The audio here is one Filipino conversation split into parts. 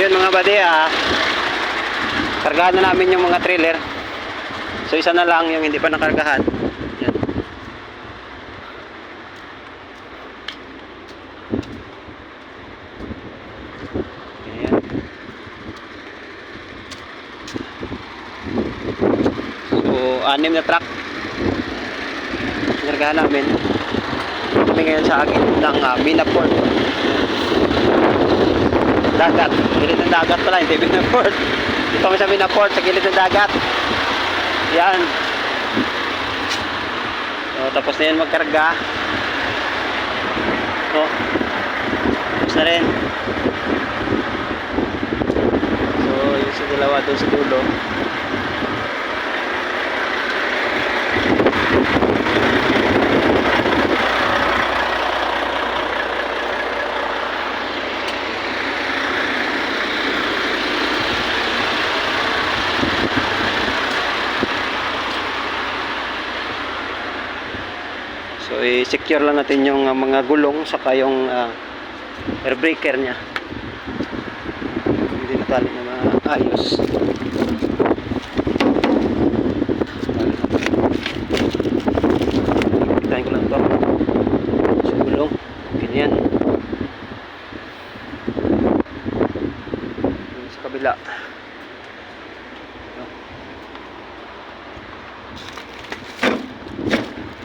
Yun mga buddy, ah, kargahan na namin yung mga trailer. So isa na lang yung hindi pa nakargahan. Yan. Ayan. So, anim na truck. Kargahan namin. Kami ngayon sa akin ng uh, Minaport. Dagat. Gilid ng dagat pala, hindi Minaport. Dito kami sa Minaport, sa gilid ng dagat. Yan. So, tapos na yan magkarga. Oh. Tapos na rin. So, yung sa dalawa doon sa dulo. I-secure lang natin yung uh, mga gulong saka yung uh, air breaker niya. Hindi natali na maayos. Itahin ko lang to. Sa gulong. Ganyan. Yung Sa kabila.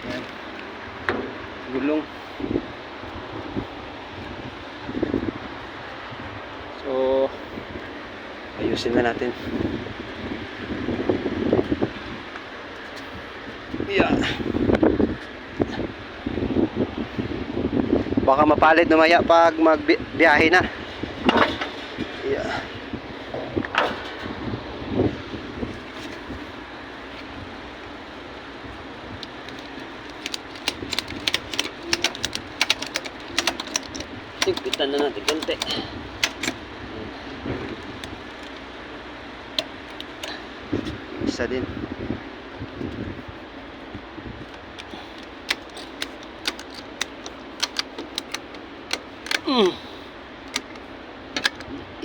Yan. Gulong. So, ayusin na natin. Yeah. Baka mapalit na maya pag magbiyahe na. Yeah. Higpitan na natin konti. Isa din. Mm.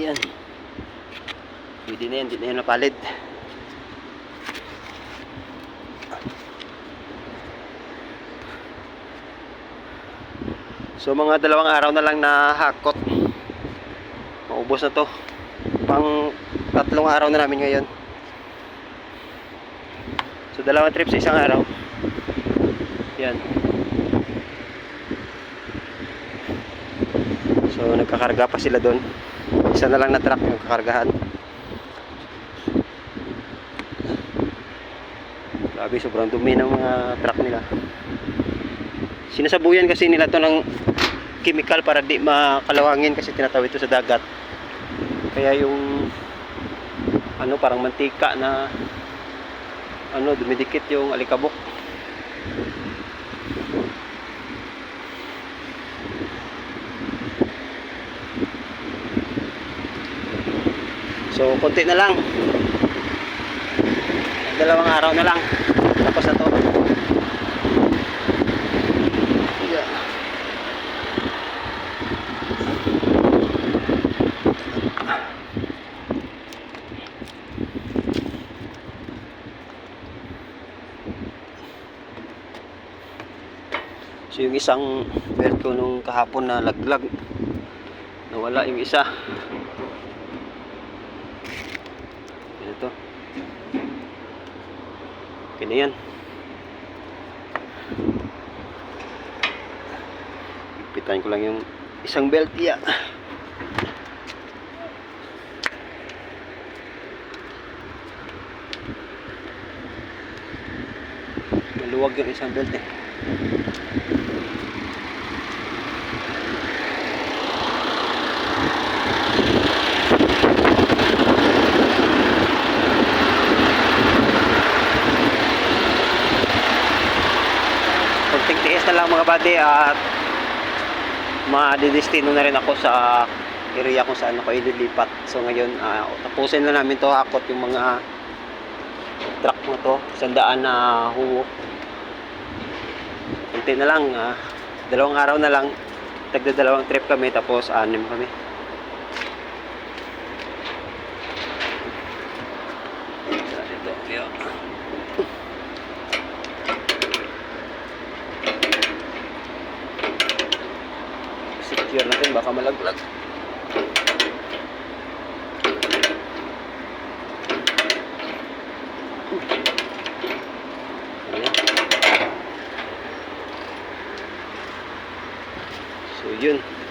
Yan. Pwede na yan, hindi na yan napalit. So mga dalawang araw na lang na hakot. Maubos na to. Pang tatlong araw na namin ngayon. So dalawang trip sa isang araw. Yan. So nagkakarga pa sila doon. Isa na lang na truck yung kakargahan. Grabe, sobrang dumi ng mga truck nila. Sinasabuyan kasi nila to ng chemical para di makalawangin kasi tinatawid ito sa dagat. Kaya yung ano parang mantika na ano dumidikit yung alikabok. So konti na lang. Dalawang araw na lang. Tapos na to. So yung isang belt ko nung kahapon na laglag nawala yung isa. Ito. Okay na yan. Ipitan ko lang yung isang belt iya maluwag yung isang belt eh konting tiis na lang mga buddy at madidestino na rin ako sa area kung saan ako ililipat. So ngayon ah, tapusin na namin to hakot yung mga truck mo to sandaan na huwok konti na lang ah, dalawang araw na lang. Tagda dalawang trip kami tapos anim kami secure natin baka malaglag. So yun.